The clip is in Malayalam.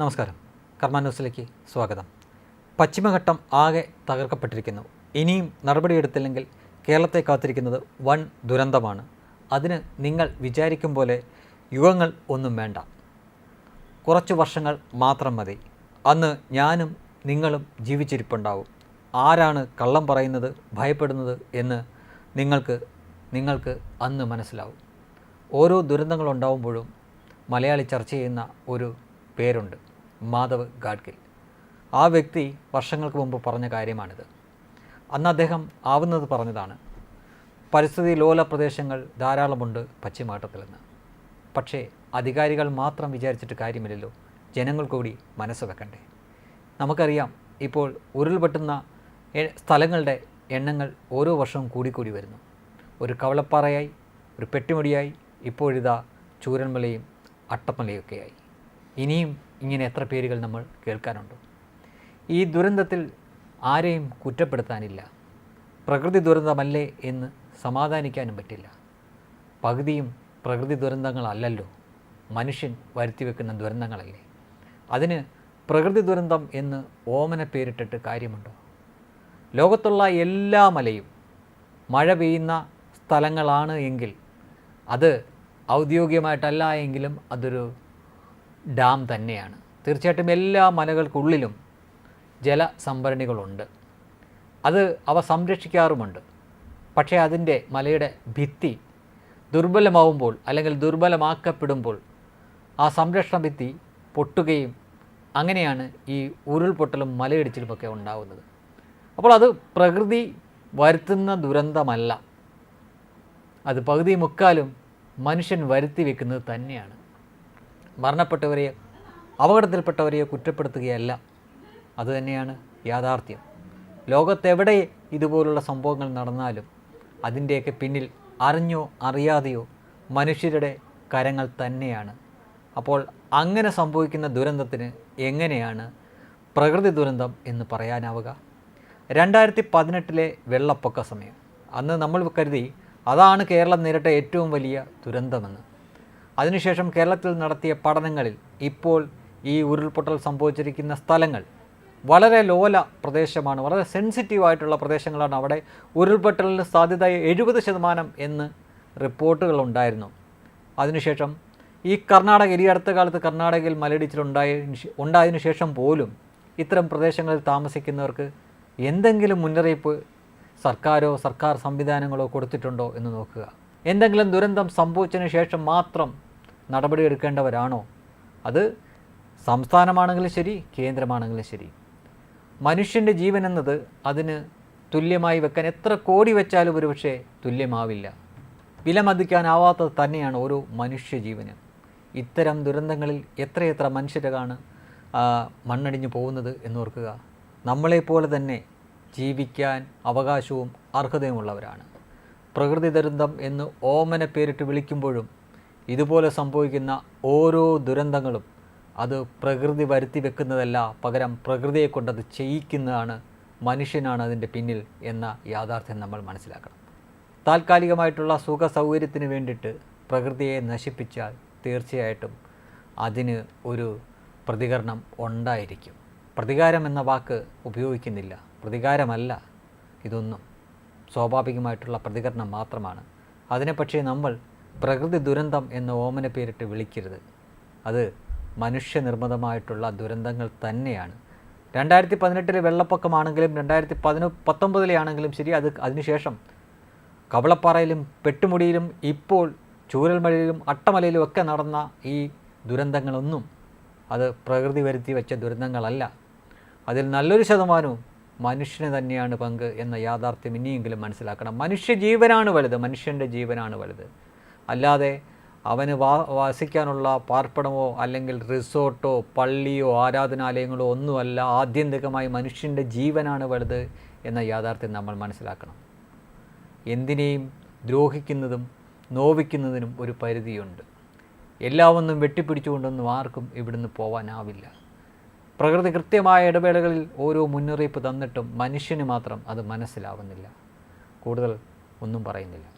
നമസ്കാരം. കർമ്മ ന്യൂസിലേക്ക് സ്വാഗതം. പശ്ചിമഘട്ടം ആകെ തകർക്കപ്പെട്ടിരിക്കുന്നു. ഇനിയും നടപടിയെടുത്തില്ലെങ്കിൽ കേരളത്തെ കാത്തിരിക്കുന്നത് വൻ ദുരന്തമാണ്. അതിന് നിങ്ങൾ വിചാരിക്കും പോലെ യുഗങ്ങൾ ഒന്നും വേണ്ട. കുറച്ച് വർഷങ്ങൾ മാത്രം മതി. അന്ന് ഞാനും നിങ്ങളും ജീവിച്ചിരിപ്പുണ്ടാവും. ആരാണ് കള്ളം പറയുന്നത് ഭയപ്പെടുന്നത് എന്ന് നിങ്ങൾക്ക് നിങ്ങൾക്ക് അന്ന് മനസ്സിലാവും. ഓരോ ദുരന്തങ്ങളുണ്ടാവുമ്പോഴും മലയാളി ചർച്ച ചെയ്യുന്ന ഒരു പേരുണ്ട്. മാധവ് ഗാഡ്ഗിൽ. ആ വ്യക്തി വർഷങ്ങൾക്ക് മുമ്പ് പറഞ്ഞ കാര്യമാണിത്. അന്ന് അദ്ദേഹം ആവുന്നത് പറഞ്ഞതാണ് പരിസ്ഥിതി ലോല പ്രദേശങ്ങൾ ധാരാളമുണ്ട് പശ്ചിമഘട്ടത്തിലെന്ന് പക്ഷേ അധികാരികൾ മാത്രം വിചാരിച്ചിട്ട് കാര്യമില്ലല്ലോ ജനങ്ങൾ കൂടി മനസ്സ് വെക്കണ്ടേ. നമുക്കറിയാം ഇപ്പോൾ ഉരുൾപൊട്ടുന്ന സ്ഥലങ്ങളുടെ എണ്ണങ്ങൾ ഓരോ വർഷവും കൂടിക്കൂടി വരുന്നു. ഒരു കവളപ്പാറയായി ഒരു പെട്ടിമുടിയായി ഇപ്പോഴിതാ ചൂരന്മലയും അട്ടമലയൊക്കെയായി ഇനിയും ഇങ്ങനെ എത്ര പേരുകൾ നമ്മൾ കേൾക്കാനുണ്ട്? ഈ ദുരന്തത്തിൽ ആരെയും കുറ്റപ്പെടുത്താനില്ല. പ്രകൃതി ദുരന്തമല്ലേ എന്ന് സമാധാനിക്കാനും പറ്റില്ല. പകുതിയും പ്രകൃതി ദുരന്തങ്ങളല്ലല്ലോ. മനുഷ്യൻ വരുത്തിവെക്കുന്ന ദുരന്തങ്ങളല്ലേ. അതിന് പ്രകൃതി ദുരന്തം എന്ന് ഓമന പേരിട്ടിട്ട് കാര്യമുണ്ടോ? ലോകത്തുള്ള എല്ലാ മലയും മഴ പെയ്യുന്ന സ്ഥലങ്ങളാണ് എങ്കിൽ അത് ഔദ്യോഗികമായിട്ടല്ല എങ്കിലും അതൊരു ഡാം തന്നെയാണ്. തീർച്ചയായിട്ടും എല്ലാ മലകൾക്കുള്ളിലും ജലസംഭരണികളുണ്ട്. അത് അവ സംരക്ഷിക്കാറുമുണ്ട്. പക്ഷേ അതിന്റെ മലയുടെ ഭിത്തി ദുർബലമാവുമ്പോൾ അല്ലെങ്കിൽ ദുർബലമാക്കപ്പെടുമ്പോൾ ആ സംരക്ഷണ ഭിത്തി പൊട്ടുകയും അങ്ങനെയാണ് ഈ ഉരുൾപൊട്ടലും മലയിടിച്ചിലുമൊക്കെ ഉണ്ടാകുന്നത് അപ്പോൾ അത് പ്രകൃതി വരുത്തുന്ന ദുരന്തമല്ല. അത് പകുതി മുക്കാലും മനുഷ്യൻ വരുത്തി വെക്കുന്നത് തന്നെയാണ്. മരണപ്പെട്ടവരെയോ അപകടത്തിൽപ്പെട്ടവരെയോ കുറ്റപ്പെടുത്തുകയല്ല. അതുതന്നെയാണ് യാഥാർത്ഥ്യം. ലോകത്തെവിടെ ഇതുപോലുള്ള സംഭവങ്ങൾ നടന്നാലും അതിന്റെയൊക്കെ പിന്നിൽ അറിഞ്ഞോ അറിയാതെയോ മനുഷ്യരുടെ കരങ്ങൾ തന്നെയാണ്. അപ്പോൾ അങ്ങനെ സംഭവിക്കുന്ന ദുരന്തത്തിന് എങ്ങനെയാണ് പ്രകൃതി ദുരന്തം എന്ന് പറയാനാവുക? രണ്ടായിരത്തി പതിനെട്ടിലെ വെള്ളപ്പൊക്ക സമയം. അന്ന് നമ്മൾ കരുതി അതാണ് കേരളം നേരിട്ട ഏറ്റവും വലിയ ദുരന്തമെന്ന്. അതിനുശേഷം കേരളത്തിൽ നടത്തിയ പഠനങ്ങളിൽ ഇപ്പോൾ ഈ ഉരുൾപൊട്ടൽ സംഭവിച്ചിരിക്കുന്ന സ്ഥലങ്ങൾ വളരെ ലോല പ്രദേശമാണ് വളരെ സെൻസിറ്റീവ് ആയിട്ടുള്ള പ്രദേശങ്ങളാണ്. അവിടെ ഉരുൾപൊട്ടലിന് സാധ്യത എഴുപത് ശതമാനം എന്ന് റിപ്പോർട്ടുകളുണ്ടായിരുന്നു അതിനുശേഷം ഈ കർണാടക ഈ അടുത്ത കാലത്ത് കർണാടകയിൽ മലയിടിച്ചിലുണ്ടായ ഉണ്ടായതിനു ശേഷം പോലും ഇത്തരം പ്രദേശങ്ങളിൽ താമസിക്കുന്നവർക്ക് എന്തെങ്കിലും മുന്നറിയിപ്പ് സർക്കാരോ സർക്കാർ സംവിധാനങ്ങളോ കൊടുത്തിട്ടുണ്ടോ എന്ന് നോക്കുക. എന്തെങ്കിലും ദുരന്തം സംഭവിച്ചതിന് ശേഷം മാത്രം നടപടിയെടുക്കേണ്ടവരാണോ? അത് സംസ്ഥാനമാണെങ്കിലും ശരി കേന്ദ്രമാണെങ്കിലും ശരി. മനുഷ്യന്റെ ജീവൻ എന്നത് അതിന് തുല്യമായി വെക്കാൻ എത്ര കോടി വെച്ചാലും ഒരുപക്ഷെ തുല്യമാവില്ല. വിലമതിക്കാനാവാത്തത് തന്നെയാണ് ഓരോ മനുഷ്യജീവനും ഇത്തരം ദുരന്തങ്ങളിൽ എത്രയെത്ര മനുഷ്യരാണ് മണ്ണടിഞ്ഞു പോകുന്നത് എന്നോർക്കുക നമ്മളെപ്പോലെ തന്നെ ജീവിക്കാൻ അവകാശവും അർഹതയുമുള്ളവരാണ്. പ്രകൃതി ദുരന്തം എന്ന് ഓമന പേരിട്ട് വിളിക്കുമ്പോഴും ഇതുപോലെ സംഭവിക്കുന്ന ഓരോ ദുരന്തങ്ങളും അത് പ്രകൃതി വരുത്തി വെക്കുന്നതല്ല പകരം പ്രകൃതിയെ കൊണ്ടത് ചെയ്യിക്കുന്നതാണ് മനുഷ്യനാണ് അതിന്റെ പിന്നിൽ എന്ന യാഥാർത്ഥ്യം നമ്മൾ മനസ്സിലാക്കണം. താൽക്കാലികമായിട്ടുള്ള സുഖ സൗകര്യത്തിന് വേണ്ടിയിട്ട് പ്രകൃതിയെ നശിപ്പിച്ചാൽ തീർച്ചയായിട്ടും അതിന് ഒരു പ്രതികരണം ഉണ്ടായിരിക്കും. പ്രതികാരം എന്ന വാക്ക് ഉപയോഗിക്കുന്നില്ല. പ്രതികാരമല്ല. ഇതൊന്നും സ്വാഭാവികമായിട്ടുള്ള പ്രതികരണം മാത്രമാണ്. അതിനെ പക്ഷേ നമ്മൾ പ്രകൃതി ദുരന്തം എന്ന ഓമന പേരിട്ട് വിളിക്കരുത്. അത് മനുഷ്യനിർമ്മിതമായിട്ടുള്ള ദുരന്തങ്ങൾ തന്നെയാണ്. രണ്ടായിരത്തി പതിനെട്ടിലെ വെള്ളപ്പൊക്കമാണെങ്കിലും രണ്ടായിരത്തി പതിനൊ പത്തൊമ്പതിലെ ആണെങ്കിലും ശരി അത് അതിനുശേഷം കവളപ്പാറയിലും പെട്ടുമുടിയിലും ഇപ്പോൾ ചൂരൽമലയിലും അട്ടമലയിലും ഒക്കെ നടന്ന ഈ ദുരന്തങ്ങളൊന്നും അത് പ്രകൃതി വരുത്തി വെച്ച ദുരന്തങ്ങളല്ല. അതിൽ നല്ലൊരു ശതമാനവും മനുഷ്യന് തന്നെയാണ് പങ്ക് എന്ന യാഥാർത്ഥ്യം ഇനിയെങ്കിലും മനസ്സിലാക്കണം. മനുഷ്യ ജീവനാണ് വലുത് മനുഷ്യന്റെ ജീവനാണ് വലുത്. അല്ലാതെ അവന് വസിക്കാനുള്ള പാർപ്പിടമോ അല്ലെങ്കിൽ റിസോർട്ടോ പള്ളിയോ ആരാധനാലയങ്ങളോ ഒന്നുമല്ല. ആത്യന്തികമായി മനുഷ്യന്റെ ജീവനാണ് വലുത് എന്ന യാഥാർത്ഥ്യം നമ്മൾ മനസ്സിലാക്കണം. എന്തിനേയും ദ്രോഹിക്കുന്നതും നോവിക്കുന്നതിനും ഒരു പരിധിയുണ്ട്. എല്ലാവൊന്നും വെട്ടിപ്പിടിച്ചുകൊണ്ടൊന്നും ആർക്കും ഇവിടുന്ന് പോവാനാവില്ല. പ്രകൃതി കൃത്യമായ ഇടവേളകളിൽ ഓരോ മുന്നറിയിപ്പ് തന്നിട്ടും മനുഷ്യന് മാത്രം അത് മനസ്സിലാവുന്നില്ല. കൂടുതൽ ഒന്നും പറയുന്നില്ല.